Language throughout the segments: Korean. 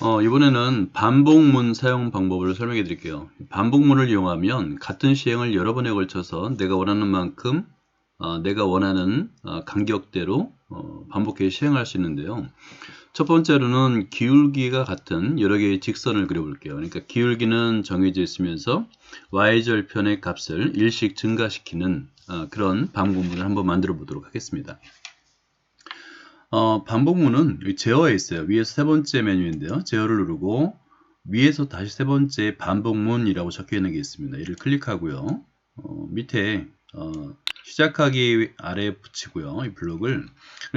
어, 이번에는 반복문 사용 방법을 설명해 드릴게요. 반복문을 이용하면 같은 시행을 여러 번에 걸쳐서 내가 원하는 만큼 어, 내가 원하는 어, 간격대로 어, 반복해 시행할 수 있는데요. 첫 번째로는 기울기가 같은 여러 개의 직선을 그려볼게요. 그러니까 기울기는 정해져 있으면서 y절편의 값을 일씩 증가시키는 어, 그런 반복문을 한번 만들어 보도록 하겠습니다. 어, 반복문은 제어에 있어요. 위에서 세 번째 메뉴인데요. 제어를 누르고 위에서 다시 세 번째 반복문이라고 적혀 있는 게 있습니다. 이를 클릭하고요. 어, 밑에 어, 시작하기 아래에 붙이고요. 이 블록을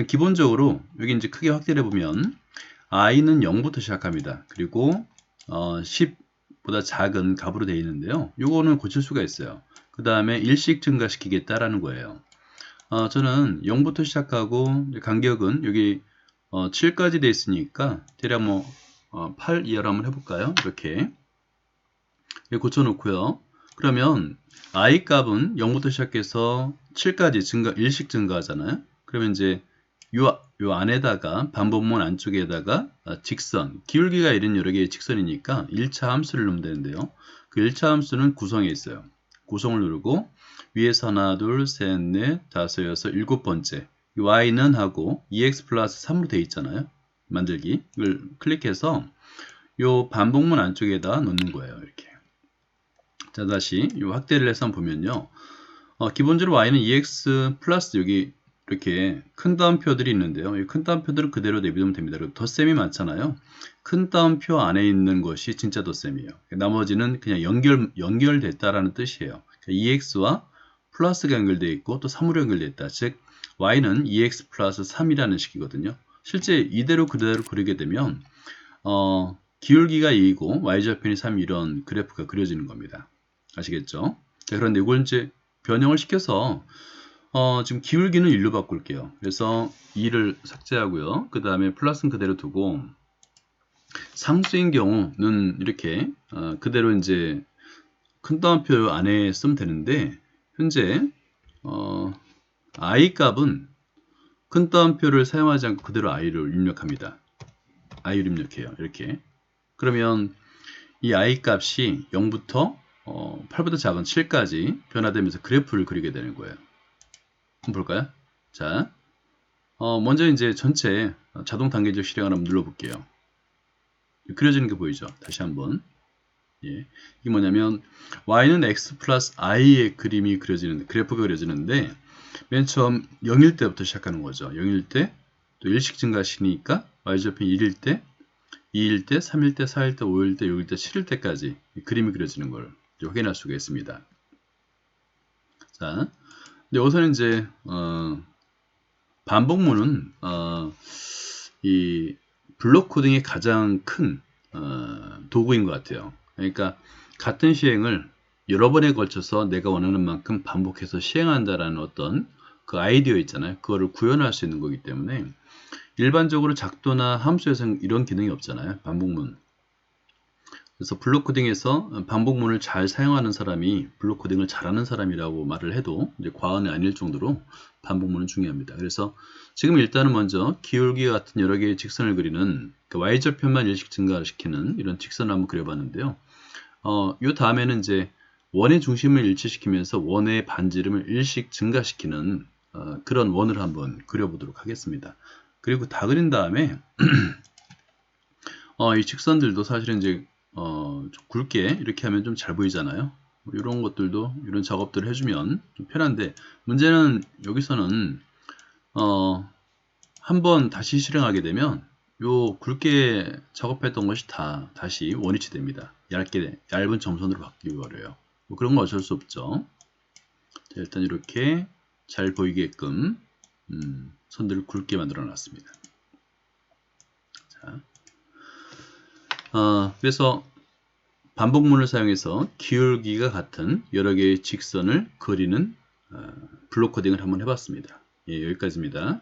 기본적으로 여기 이제 크게 확대해 보면 i는 0부터 시작합니다. 그리고 어, 10보다 작은 값으로 되어 있는데요. 이거는 고칠 수가 있어요. 그 다음에 일씩 증가시키겠다라는 거예요. 어, 저는 0부터 시작하고 간격은 여기 어, 7까지 돼 있으니까 대략 뭐 어, 8 이하로 한번 해볼까요? 이렇게 고쳐 놓고요. 그러면 i 값은 0부터 시작해서 7까지 증가 일씩 증가하잖아요. 그러면 이제 요, 요 안에다가 반복문 안쪽에다가 아, 직선, 기울기가 이런 여러 개의 직선이니까 1차 함수를 넣으면 되는데요. 그 1차 함수는 구성에 있어요. 구성을 누르고 위에서 하나, 둘, 셋, 넷, 다섯, 여섯, 일곱 번째 y는 하고 ex 플러스 3으로 되어 있잖아요. 만들기 이걸 클릭해서 요 반복문 안쪽에다 넣는 거예요. 이렇게. 자 다시 요 확대를 해서 보면요. 어, 기본적으로 y는 ex 플러스 여기 이렇게 큰 따옴표들이 있는데요. 이 큰 따옴표들은 그대로 내비두면 됩니다. 그리고 덧셈이 많잖아요. 큰 따옴표 안에 있는 것이 진짜 덧셈이에요. 나머지는 그냥 연결, 연결됐다라는 뜻이에요. EX와 플러스가 연결되어 있고 또 3으로 연결되어 있다. 즉 y는 EX 플러스 3이라는 식이거든요. 실제 이대로 그대로 그리게 되면 어, 기울기가 2이고 y절편이 3 이런 그래프가 그려지는 겁니다. 아시겠죠? 자, 그런데 이걸 이제 변형을 시켜서 어, 지금 기울기는 1로 바꿀게요. 그래서 2를 삭제하고요. 그 다음에 플러스는 그대로 두고 상수인 경우는 이렇게 어, 그대로 이제 큰 따옴표 안에 쓰면 되는데 현재 어, i 값은 큰 따옴표를 사용하지 않고 그대로 i를 입력합니다. i를 입력해요. 이렇게 그러면 이 i 값이 0부터 어, 8보다 작은 7까지 변화되면서 그래프를 그리게 되는 거예요. 볼까요? 자, 어, 먼저 이제 전체 자동 단계적 실행을 한번 눌러볼게요. 그려지는 게 보이죠? 다시 한번. 예. 이게 뭐냐면 y는 x 플러스 i의 그림이 그려지는 그래프가 그려지는데 맨 처음 0일 때부터 시작하는 거죠. 0일 때 또 일식 증가시니까 y좌표 1일 때 2일 때, 3일 때, 4일 때, 5일 때, 6일 때, 7일 때까지 그림이 그려지는 걸 확인할 수가 있습니다. 자, 여기서는 이제 어, 반복문은 어, 이 블록 코딩의 가장 큰 어, 도구인 것 같아요. 그러니까 같은 시행을 여러 번에 걸쳐서 내가 원하는 만큼 반복해서 시행한다라는 어떤 그 아이디어 있잖아요. 그거를 구현할 수 있는 거기 때문에 일반적으로 작도나 함수에서는 이런 기능이 없잖아요. 반복문. 그래서 블록 코딩에서 반복문을 잘 사용하는 사람이 블록 코딩을 잘하는 사람이라고 말을 해도 이제 과언이 아닐 정도로 반복문은 중요합니다. 그래서 지금 일단은 먼저 기울기 같은 여러 개의 직선을 그리는 그 y절편만 일식 증가시키는 이런 직선을 한번 그려봤는데요. 어, 요 다음에는 이제 원의 중심을 일치시키면서 원의 반지름을 일식 증가시키는 어, 그런 원을 한번 그려보도록 하겠습니다. 그리고 다 그린 다음에 어, 이 직선들도 사실은 이제 어, 좀 굵게 이렇게 하면 좀 잘 보이잖아요. 이런 것들도 이런 작업들을 해주면 좀 편한데 문제는 여기서는 어, 한번 다시 실행하게 되면 요 굵게 작업했던 것이 다 다시 원위치 됩니다. 얇게 얇은 점선으로 바뀌고 버려요. 뭐 그런 건 어쩔 수 없죠. 자, 일단 이렇게 잘 보이게끔 음, 선들을 굵게 만들어 놨습니다. 자, 어, 그래서 반복문을 사용해서 기울기가 같은 여러 개의 직선을 그리는 어, 블록 코딩을 한번 해봤습니다. 예, 여기까지입니다.